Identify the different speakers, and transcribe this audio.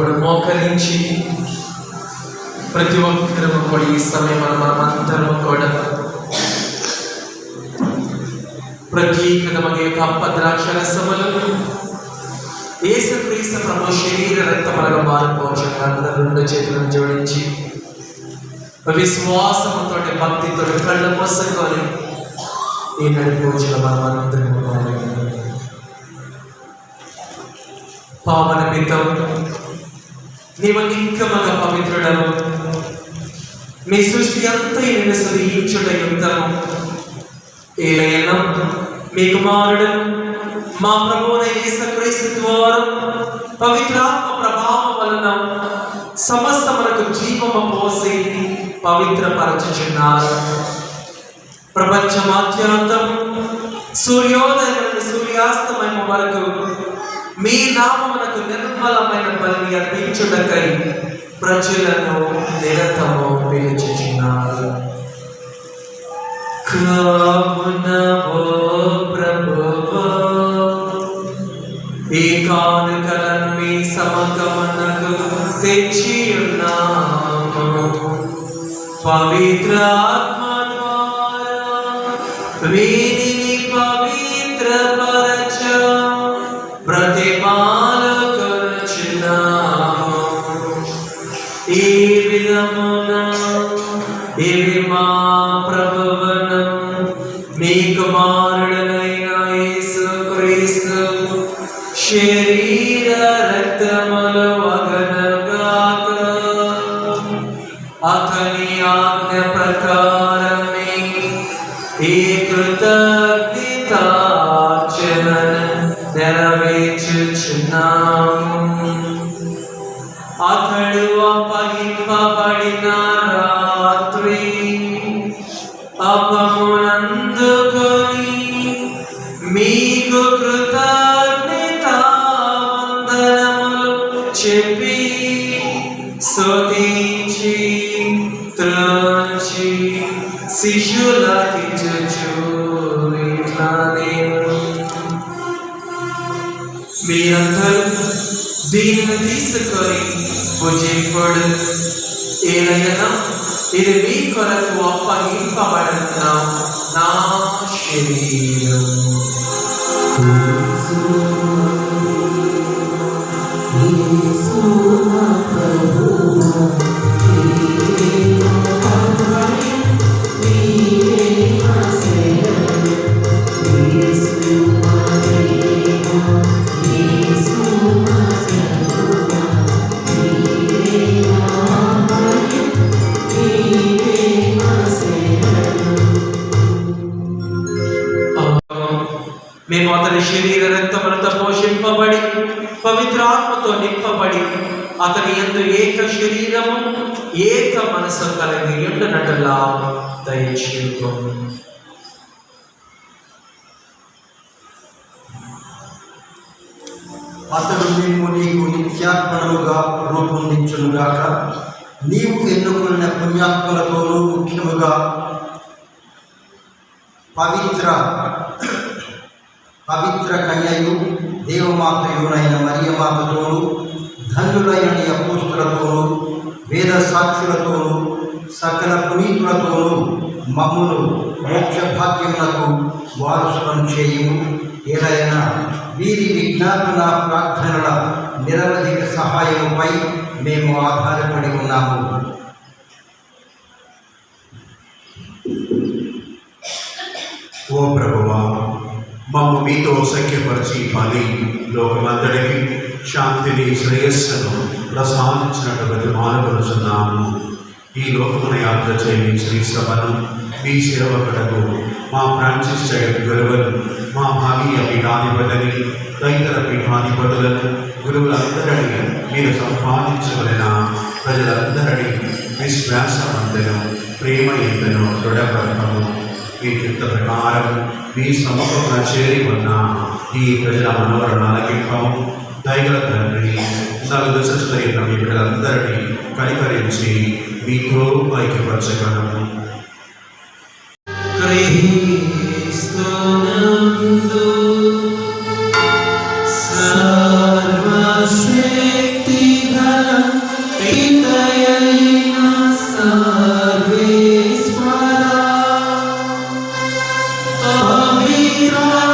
Speaker 1: కూడా మోకరించి ప్రతి ఒక్కరూ కూడా ఈ సమయం మనమందరం కూడా ప్రత్యేకమైన యొక్క భద్రాక్షరసములు యేసుక్రీస్తు ప్రభు శరీర రక్తములుగా మారిపోవచ్చు అందరూ రెండు చేతులను జోడించి విశ్వాసంతో భక్తితో కళ్ళు మూసుకొని ఈ నడిపోచిన మనం అందరం పావన మితం నీవు నిక్కమగ పవిత్రుడము మీ సృష్టి అంతా నేను సృయించుట యుద్ధము ఏలైనా మీ కుమారుడు మా ప్రభువున యేసుక్రీస్తు ద్వారా పవిత్రాత్మ ప్రభావం వలన సమస్త మనకు జీవము పోసి పవిత్రపరచుచున్నారు ప్రపంచమాద్యాంతం సూర్యోదయం సూర్యాస్తమయం వరకు మీ నామమునకు నిర్మలమైన బలిని అర్పించుటకై ప్రజలను నిరతము పిలిచిన్నారు కావున ఓ ప్రభువా, ఈ కానుకలను మీ సమగమనకు తెచ్చి ఉన్నాము పవిత్రాత్మ ద్వారా ఈ విధమున ఇవి మా ప్రభువనం? మీ కుమారుడనైన యేసు క్రీస్తు శరీర రక్తములు వగనగాక అతని ఆజ్ఞ ప్రకారమే ఈ కృతజ్ఞతార్చన నెరవేర్చుచున్నాము అపమునందుకొని మీకు కృతజ్ఞత వందనములు చెప్పి స్తుతించి త్రోచి శిష్యులకి చుచు ఇట్లానే మీరందరూ దీనిని తీసుకొని భుజింపుడు ఏదైనా ఇది మీ కొరకు అప్పగింపబడిన నా శరీరం మేము అతని శరీర రక్తములతో పోషింపబడి పవిత్రాత్మతో నింపబడి అతని ఎందు ఏక శరీరము ఏక మనసు కలిగి ఉండునట్లా దయచేయము.
Speaker 2: అతడు మేము నీకు నిత్యాత్మలుగా రూపొందించునుగాక నీవు ఎన్నుకున్న పుణ్యాత్మలతోనూ ముఖ్యముగా పవిత్ర పవిత్ర కన్యయు దేవమాతయునైన మరియమాతతోనూ ధన్యులైన నీ అపోస్తులతోనూ వేద సాక్షులతోను సకల పునీతులతోను మమ్మును మోక్ష భాగ్యములకు వారసులను చేయుము. ఏదైనా వీరి విజ్ఞాపన ప్రార్థనల నిరవధిక సహాయముపై మేము ఆధారపడి ఉన్నాము.
Speaker 3: ఓ ప్రభు మమ్ము మీతో సఖ్యపరిచి పని లోకమంతటికి శాంతిని శ్రేయస్సును ప్రసాదించినట్టు బతిమాలకొనుచున్నాము ఈ లోకమున యాత్ర చేయని శ్రీ సభను మీ శిరవకటకు మా ఫ్రాన్సిస్ జగత్ గురువులు మా భావీయ పీఠాధిపతిని రైతుల పీఠాధిపతులను గురువులందరినీ మీరు సంపాదించవలన? ప్రజలందరినీ విశ్వాసవంతులు ప్రేమ ఎంతను దృఢపడతాము మీ చిత్త ప్రకారం మీ సమూహంలో చేరి ఉన్న ఈ ప్రజల మనోరణ ఆలకింపము దైవ తండ్రి నలుగు సృష్టి మీ పిల్లలందరినీ కనికరించి మీతో ఐక్యపరచగలము.
Speaker 1: క్రీస్తు الصراط